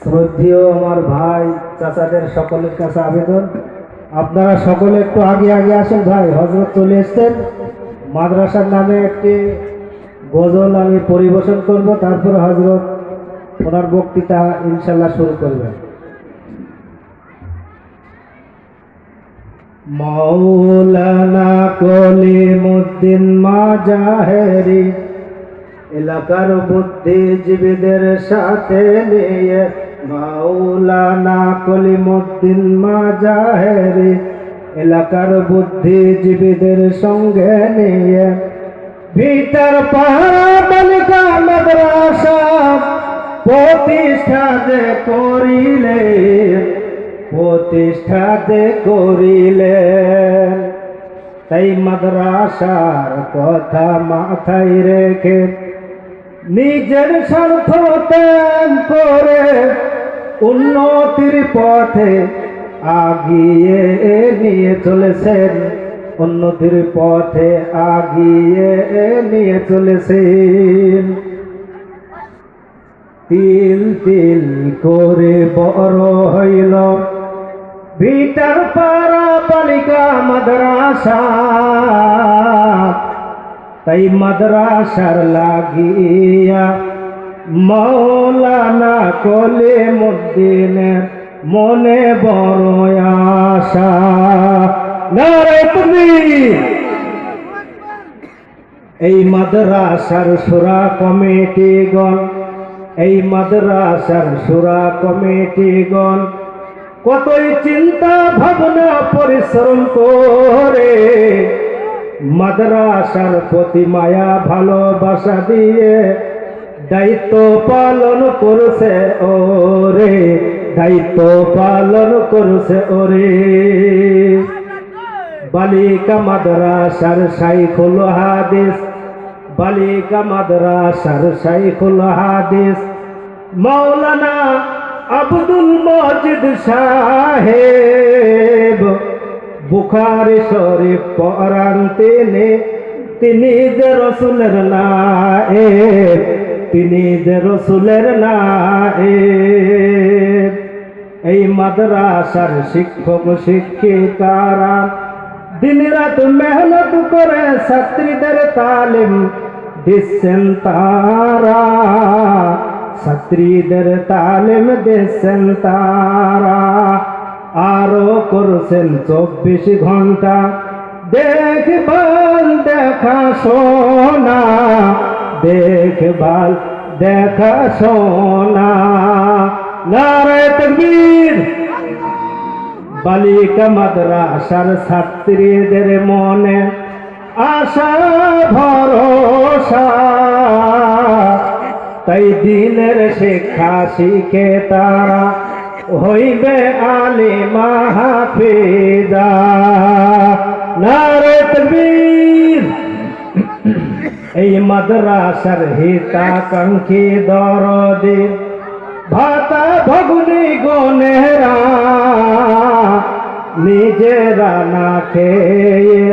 শ্রদ্ধেয় আমার ভাই, চাচাদের সকলের কাছে আবেদন। আপনারা সকলে একটু আগে আগে আসেন ভাই, হজরত চলে এসছেন। মাদ্রাসার নামে একটি গজল আমি পরিবেশন করব, তারপরে হজরত ওনার বক্তৃতা ইনশাল্লাহ শুরু করবেন। মৌলানা কলিমুদ্দিন মাজাহেরি এলাকার বুদ্ধিজীবীদের সাথে নিয়ে মাওলানা কলিমুদ্দিন মাজাহেরি এলাকার বুদ্ধিজীবীদের সঙ্গে নিয়ে ভিতর পাহাড়া বালিকা মাদ্রাসা প্রতিষ্ঠা যে করিলে, প্রতিষ্ঠা যে করিলেন তাই মাদ্রাসার কথা মাথায় রেখে নিজের স্বার্থ ত্যাগ করে উন্নতির পথে আগিয়ে নিয়ে চলেছেন। উন্নতির পথে আগিয়ে নিয়ে চলেছেন। তিল তিল করে বড় হইল। ভিটার পাড়া বালিকা মাদ্রাসা। তাই মাদ্রাসার লাগিয়া মৌলানা কলে মুদ্দিনের মনে বড় আশা। এই মাদ্রাসার সুরা কমিটিগণ, এই মাদ্রাসার সুরা কমিটিগণ, কতই চিন্তা ভাবনা পরিশ্রম করে মাদ্রাসার প্রতি মায়া ভালোবাসা দিয়ে দায়িত্ব পালন করছে ওরে, দায়িত্ব পালন করছে ওরে। বালিকা মাদ্রাসার সাইফুল হাদিস, বালিকা মাদ্রাসার সাইফুল হাদিস। মাওলানা আব্দুল মজিদ সাহেব বুখারি শরীফ পড়ান তিনি তিনি যে রসুলের নায়েব তিনি যে রসুলের নায়েব এই মাদ্রাসার শিক্ষক, শিক্ষিকারা দিন রাত মেহনত করে ছাত্রীদের তালিম দিচ্ছেন তারা। ছাত্রীদের তালিম দিচ্ছেন তারা। আরও করছেন চব্বিশ ঘণ্টা। দেখভাল দেখা শোনা, দেখভাল দেখা শোনা। নারায় তকবীর। বালিকা মাদ্রাসার ছাত্রীদের মনে আশা, ভরসা। তাই দিনের শিক্ষা শিখে তারা হইবে আলী মাহফিদা নারে তকবীর। এই মাদ্রাসার হিতাকাঙ্ক্ষী দরদি। ভাতা ভগুনি গনেরা নিজেরা না খেয়ে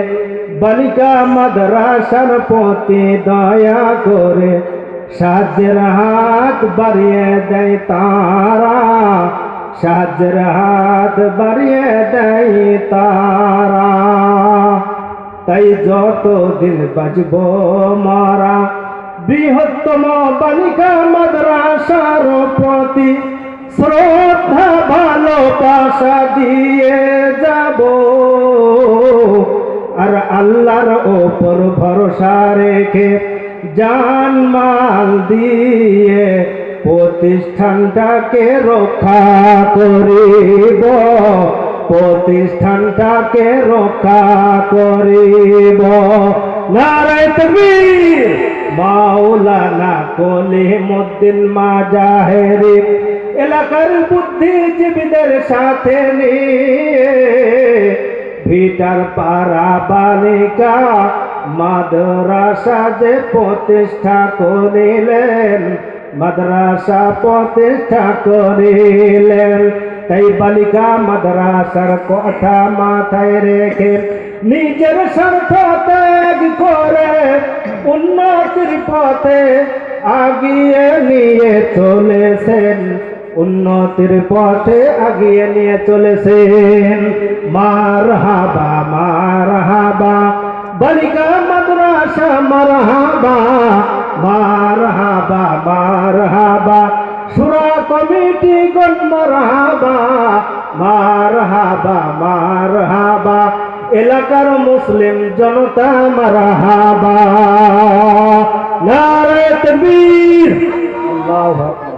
বালিকা মাদ্রাসার প্রতি দয়া করে সাহায্যের হাত বাড়িয়ে দেয় তারা। সাহায্যের হাত বাড়িয়ে দেয় তারা। তাই যত দিন বাজব মারা, বৃহত্তম বালিকা মাদ্রাসার প্রতি শ্রদ্ধা, ভালোবাসা দিয়ে যাব। আর আল্লাহর ওপর ভরসা রেখে জান মাল দিয়ে প্রতিষ্ঠানটাকে রক্ষা করিব, প্রতিষ্ঠানটাকে রক্ষা করিব। নারায় মাওলানা কলে মদ্দিন মাজাহেরি, এলাকার বুদ্ধিজীবীদের সাথে নিয়ে ভিটার পাড়া বালিকা মাদ্রাসা যে প্রতিষ্ঠা করিলেন মাদ্রাসা প্রতিষ্ঠা করিলেন। তাই বালিকা মাদ্রাসার কথা মাথায় রেখে নিজের স্বার্থ ত্যাগ করে উন্নতির পথে আগিয়ে নিয়ে চলেছেন। উন্নতির পথে আগিয়ে নিয়ে চলেছেন। মার হাবা মার হাবা বালিকা মাদ্রাসা মার হাবা মার হাবা কমিটি গণ মারহাবা মারহাবা মারহাবা। মার হাবা এলাকার মুসলিম জনতা মারহাবা। নারে তকবীর। আল্লাহু আকবার।